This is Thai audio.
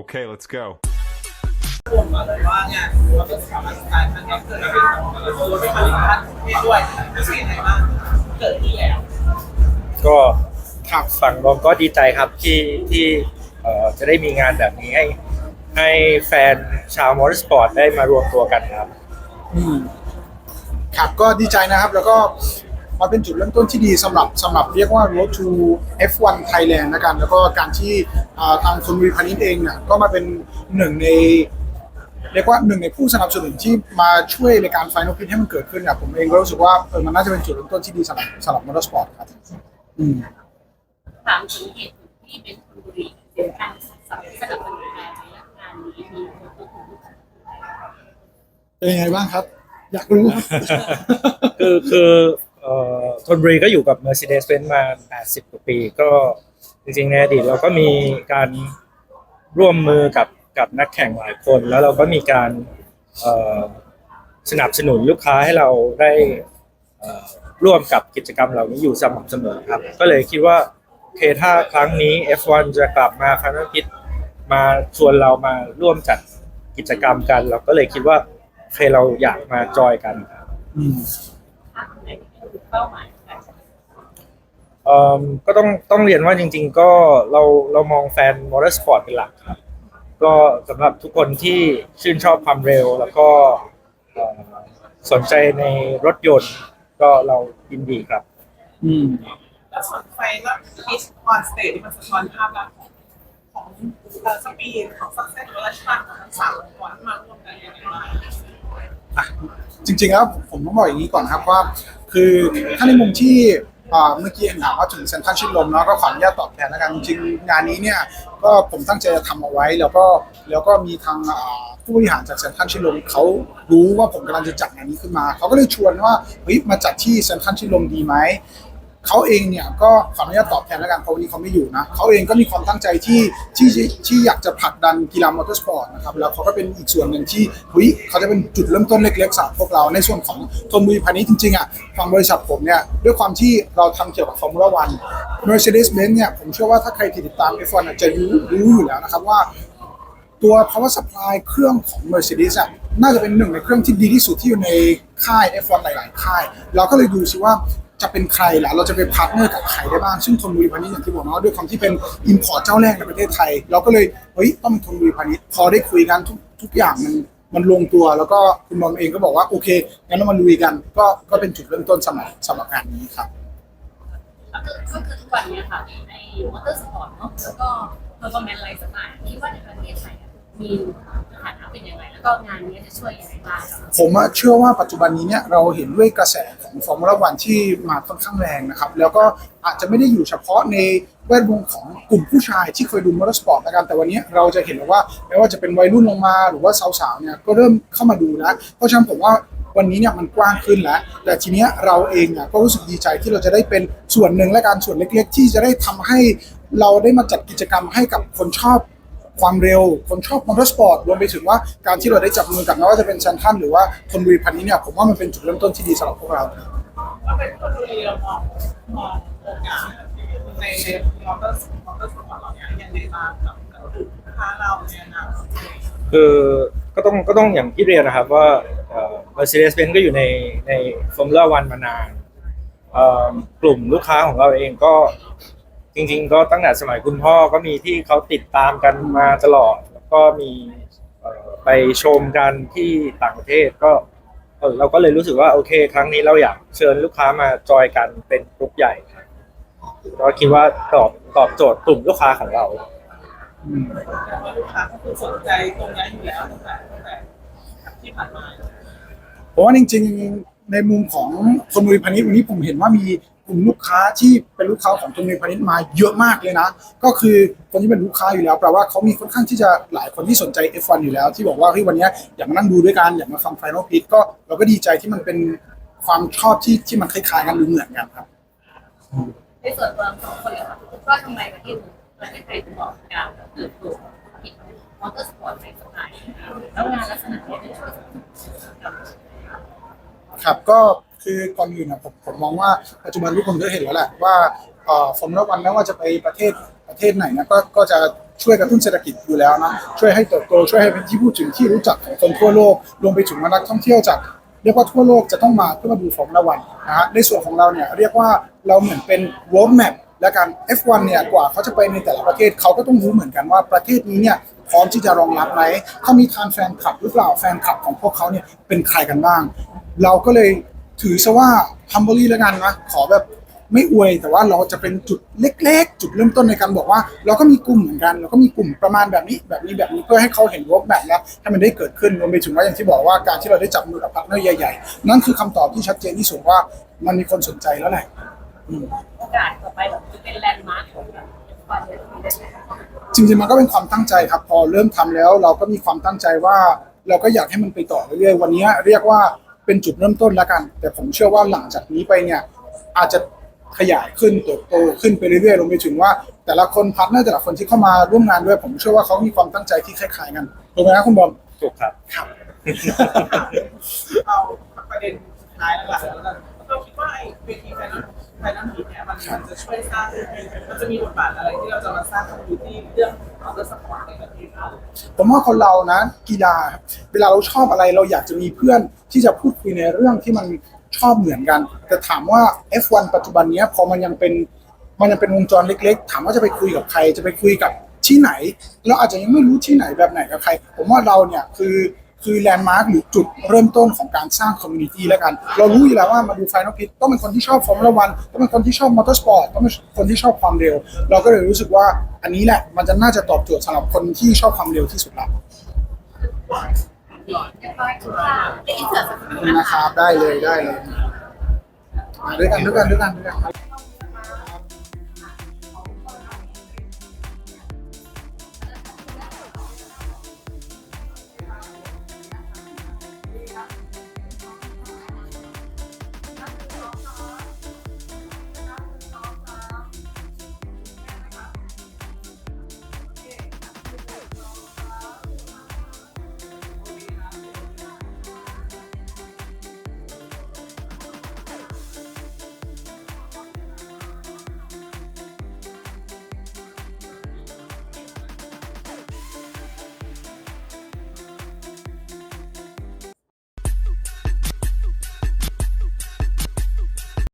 Okay, let's go. ผมมาเลยว่างานเราเป็นสถาบันการครั้งนี้เกิดขึ้นของรถเป็นผลิตภัณฑ์ของประเทศด้วยรู้สึกยังไงบ้างเกิดขึ้นแล้วก็ฝั่งบอมก็ดีใจครับที่ที่เอ่อจะได้มีงานแบบนี้ให้ให้แฟนชาวมอเตอร์สปอร์ตได้มารวมตัวกันครับ อืมครับก็ดีใจนะครับแล้วก็ มันเป็นจุดเริ่มต้นที่ดีสำหรับสำหรับเรียกว่า Road to F1 Thailand นะกัน แล้วก็การที่อ่าทางคุณวีพานิชเองเนี่ยก็มาเป็นหนึ่งในเรียกว่าหนึ่งในผู้สนับสนุนที่มาช่วยในการไฟนอลพิทให้มันเกิดขึ้นเนี่ยผมเองก็รู้สึกว่าเออมันน่าจะเป็นจุดเริ่มต้นที่ดีสำหรับสำหรับมอเตอร์สปอร์ตครับอืมถามถึงเหตุผลที่เป็นชลบุรีเป็นการสนับสนุนการในงานนี้มีผลกระทบเป็นยังไงบ้างครับ อยากรู้ครับคือคือเอ่อ ธนบุรีก็อยู่กับ Mercedes-Benz มา 80 กว่าปี ก็จริงๆในอดีตเราก็มีการร่วมมือกับกับนักแข่งหลายคน แล้วเราก็มีการสนับสนุนลูกค้าให้เราได้ร่วมกับกิจกรรมเหล่านี้อยู่สม่ำเสมอครับ ก็เลยคิดว่าโอเคถ้าครั้งนี้ F1 จะกลับมาครั้งคิดมาชวนเรามาร่วมจัดกิจกรรมกัน เราก็เลยคิดว่าเคเราอยากมาจอยกันครับอืม คไหนที่คือเป้าหมายของการเอ่อก็ต้องต้องเรียนว่าจริง ๆ ก็เราเรามองแฟนมอเตอร์สปอร์ตเป็นหลักครับ ก็สำหรับทุกคนที่ชื่นชอบความเร็ว แล้วก็เอ่อสนใจในรถยนต์ ก็เรายินดีครับ อืม แล้วส่วนไฟแล้วพิชออนสเตจที่มันสะท้อนภาพลักษณ์ของของเอ่อสปีดของซักเซสหรือว่าราชบัณฑิตของทั้งสามองค์กรที่มาร่วมกันยังไงบ้าง จริงๆแล้วผมต้องบอกอย่างนี้ก่อนนะครับว่า คือถ้าในมุมที่เมื่อกี้เห็นถามว่าถึงเซนทรัลชิดลมเนาะก็ขออนุญาตตอบแทนแล้วกันจริงงานนี้เนี่ยก็ผมตั้งใจจะทำเอาไว้แล้วก็แล้วก็มีทางผู้บริหารจากเซนทรัลชิดลมเขารู้ว่าผมกำลังจะจัดงานนี้ขึ้นมาเขาก็เลยชวนว่าเฮ้ยมาจัดที่เซนทรัลชิดลมดีไหม เขาเองเนี่ยก็ขออนุญาตตอบแทนแล้วกันเพราะวันนี้เขาไม่อยู่นะเขาเองก็มีความตั้งใจที่ที่ที่อยากจะผลักดันกีฬามอเตอร์สปอร์ตนะครับแล้วเขาก็เป็นอีกส่วนหนึ่งที่เฮ้ยเขาจะเป็นจุดเริ่มต้นเล็กๆสำหรับพวกเราในส่วนของธนบุรีพาณิชย์จริงๆอะฝั่งบริษัทผมเนี่ยด้วยความที่เราทำเกี่ยวกับฟอร์มูล่าวัน Mercedes-Benz เนี่ยผมเชื่อว่าถ้าใครติดตาม F1 อะจะรู้รู้อยู่แล้วนะครับว่าตัว power supply เครื่องของ Mercedes อะน่าจะเป็นหนึ่งในเครื่องที่ดีที่สุดที่อยู่ในค่าย F1 หลาย ๆ ค่าย เราก็เลยดูซิว่า จะเป็นใครล่ะเราจะไปพาร์ทเนอร์กับใครได้บ้างซึ่งธนบุรีพาณิชย์อย่างที่บอกเนาะด้วยความที่เป็น import เจ้าแรกในประเทศไทย เราก็เลยเฮ้ยต้องธนบุรีพาณิชย์พอได้คุยกันทุกทุกอย่างมันมันลงตัวแล้วก็คุณบอมเองก็บอกว่าโอเคงั้นเรามาลุยกันก็ก็เป็นจุดเริ่มต้นสำหรับสำหรับงานนี้ครับก็คือก็คือทุกวันนี้ค่ะในมอเตอร์สปอร์ตเนาะแล้วก็เพอร์ฟอร์แมนซ์ไลฟ์สไตล์คิดว่าในประเทศไทย มีสถานะเป็นยังไงแล้วก็งานนี้จะช่วยยังไงบ้างผมอะเชื่อว่าปัจจุบันนี้เนี่ยเราเห็นด้วยกระแสของฟอร์มูล่าวันที่มาค่อนข้างแรงนะครับ แล้วก็อาจจะไม่ได้อยู่เฉพาะในแวดวงของกลุ่มผู้ชายที่เคยดูมอเตอร์สปอร์ตนะครับแต่วันนี้เราจะเห็นแล้วว่าไม่ว่าจะเป็นวัยรุ่นลงมาหรือว่าสาวๆเนี่ยก็เริ่มเข้ามาดูแล้วเพราะฉะนั้นผมว่าวันนี้เนี่ยมันกว้างขึ้นแล้ว แต่ทีเนี้ยเราเองเนี่ยก็รู้สึกดีใจที่เราจะได้เป็นส่วนหนึ่งและการส่วนเล็ก ๆ ที่จะได้ทำให้เราได้มาจัดกิจกรรมให้กับคนชอบ ความเร็ว คนชอบมอเตอร์สปอร์ตรวมไปถึงว่าการที่เราได้จับมือกับไม่ว่าจะเป็นเซนทันหรือว่าธนบุรีพันนี้เนี่ยผมว่ามันเป็นจุดเริ่มต้นที่ดีสำหรับพวกเราเราเป็นคนดูเรามองมองโอกาสในมอเตอร์มอเตอร์สปอร์ตเราเนี่ยยังไงบ้างกับกับลูกค้าเราเนี่ยนะคือก็ต้องก็ต้องอย่างที่เรียนนะครับว่าเอ่อ Mercedes-Benz ก็อยู่ในใน Formula One มานานกลุ่มลูกค้าของเราเองก็ จริง ๆ ก็ตั้งแต่สมัยคุณพ่อก็มีที่เขาติดตามกันมาตลอด แล้วก็มีไปชมกันที่ต่างประเทศก็เออเราก็เลยรู้สึกว่าโอเค ครั้งนี้เราอยากเชิญลูกค้ามาจอยกันเป็นกลุ่มใหญ่ครับก็คิดว่าตอบตอบโจทย์กลุ่มลูกค้าของเราลูกค้าก็คือสนใจตรงนี้อยู่แล้วตั้งแต่ตั้งแต่ที่ผ่านมาผมว่าจริง ๆ ในมุมของธนบรีพาณิชย์วันนี้ผมเห็นว่ามี ลุ่มลูกค้าที่เป็นลูกค้าของธนบุรีพาณิชย์มาเยอะมากเลยนะ ก็คือคนที่เป็นลูกค้าอยู่แล้วแปลว่าเขามีค่อนข้างที่จะหลายคนที่สนใจ F1 อยู่แล้ว ที่บอกว่าเฮ้ยวันนี้อยากมานั่งดูด้วยกันอยากมาฟังไฟนอลพิทก็เราก็ดีใจที่มันเป็นความชอบที่ที่มันคล้ายๆกันหรือเหมือนกันครับในส่วนตัวสองคนเลยค่ะว่าทำไมประเทศประเทศไทยถึงเหมาะกับการเติบโตมอเตอร์สปอร์ตในสไตล์แล้วงานลักษณะนี้จะช่วยสนับสนุนกับครับก็ คือก่อนอื่นนะผมผมมองว่าปัจจุบันทุกคนก็เห็นแล้วแหละว่าฟอร์มูล่าวันไม่ว่าจะไปประเทศประเทศไหนนี่ยก็ก็จะช่วยกระตุ้นเศรษฐกิจอยู่แล้วนะช่วยให้เติบโตช่วยให้เป็นที่พูดถึงที่รู้จักของคนทั่วโลกรวมไปถึงนักท่องเที่ยวจากเรียกว่าทั่วโลกจะต้องมาเพื่อมาดูฟอร์มูล่าวันนะฮะในส่วนของเราเนี่ยเรียกว่าเราเหมือนเป็น road map และการ F1 เนี่ยกว่าเขาจะไปในแต่ละประเทศเขาก็ต้องรู้เหมือนกันว่าประเทศนี้เนี่ยพร้อมที่จะรองรับไหมเขามีทานแฟนคลับหรือเปล่าแฟนคลับของพวกเขาเนี่ยเป็นใครกันบ้าง เราก็เลย ถือซะว่า humbly แล้วกันนะขอแบบไม่อวยแต่ว่าเราจะเป็นจุดเล็ก ๆ จุดเริ่มต้นในการบอกว่า เราก็มีกลุ่มเหมือนกัน เราก็มีกลุ่มประมาณแบบนี้แบบนี้แบบนี้เพื่อให้เขาเห็นรถแบบแล้วให้มันได้เกิดขึ้นรวมไปถึงว่าอย่างที่บอกว่าการที่เราได้จับมือกับพาร์ทเนอร์ใหญ่ๆ นั่นคือคำตอบที่ชัดเจนที่สุดว่ามันมีคนสนใจแล้วแหละอืมโอกาสต่อไปแบบจะเป็นแลนด์มาร์คของแบบวันนี้ได้ไหมคะจริงๆมันก็เป็นความตั้งใจครับพอเริ่มทำแล้ว เราก็มีความตั้งใจว่าเราก็อยากให้มันไปต่อเรื่อยๆวันนี้เรียกว่า เป็นจุดเริ่มต้นแล้วกัน แต่ผมเชื่อว่าหลังจากนี้ไปเนี่ยอาจจะขยายขึ้นเติบโตขึ้นไปเรื่อยๆรวมไปถึงว่า แต่ละคนพาร์ทเนอร์แต่ละคนที่เข้ามาร่วมงานด้วย ผมเชื่อว่าเขามีความตั้งใจที่คล้ายๆกันถูกไหมครับคุณบอมถูกครับเอาประเด็นสุดท้ายแล้วกันแล้วกัน เราคิดว่าไอ้เวทีแฟนนั้นแฟนนั้นผีเนี่ยมันมันจะช่วยสร้างมันจะมีบทบาทอะไรที่เราจะมาสร้างคอมมูนิตี้เรื่องของเรื่องสปอร์ตในประเทศเราผมว่าคนเรานะกีฬาครับเวลาเราชอบอะไรเราอยากจะมีเพื่อนที่จะพูดคุยในเรื่องที่มันชอบเหมือนกัน แต่ถามว่า F1 ปัจจุบันเนี้ยพอมันยังเป็นมันยังเป็นวงจรเล็ก ๆ ถามว่าจะไปคุยกับใครจะไปคุยกับที่ไหน เราอาจจะยังไม่รู้ที่ไหนแบบไหนกับใคร ผมว่าเราเนี่ยคือ คือแลนด์มาร์กหรือจุดเริ่มต้นของการสร้างคอมมูนิตี้แล้วกัน เรารู้อยู่แล้วว่ามาดูไฟนอลพิทต้องเป็นคนที่ชอบฟอร์มูล่าวันต้องเป็นคนที่ชอบมอเตอร์สปอร์ตต้องเป็นคนที่ชอบความเร็ว เราก็เลยรู้สึกว่าอันนี้แหละมันจะน่าจะตอบโจทย์สำหรับคนที่ชอบความเร็วที่สุดละเรียบร้อยค่ะได้อินเสิร์ตสักขอบคุณนะครับได้เลยได้เลยมาด้วยกันด้วยกันด้วยกันด้วยกันครับ